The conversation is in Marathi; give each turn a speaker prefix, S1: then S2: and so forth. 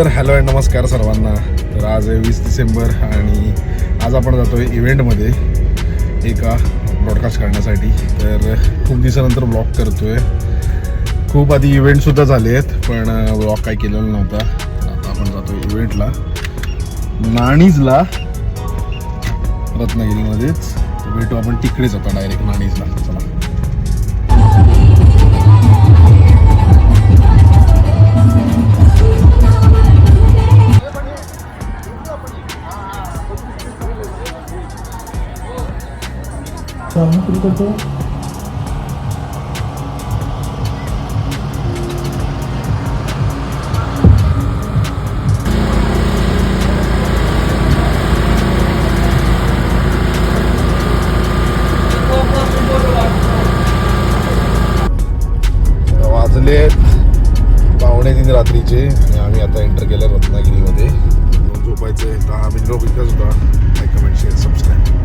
S1: तर हॅलो अँड नमस्कार सर्वांना. तर आज आहे वीस डिसेंबर आणि आज आपण जातो आहे इव्हेंटमध्ये एका ब्रॉडकास्ट करण्यासाठी. तर खूप दिवसानंतर ब्लॉग आहे खूप आधी इव्हेंटसुद्धा झाले आहेत पण ब्लॉग काही केलेला नव्हता. आता आपण जातोय इव्हेंटला नाणीजला रत्नागिरीमध्येच. भेटू आपण तिकडेच जातो डायरेक्ट नाणीजला. चला.
S2: सुरू करतो
S1: वाजलेत पावणे तीन रात्रीचे आणि आम्ही आता एंटर केलं रत्नागिरीमध्ये. झोपायचं दहा मिनिट होता. Like comment share subscribe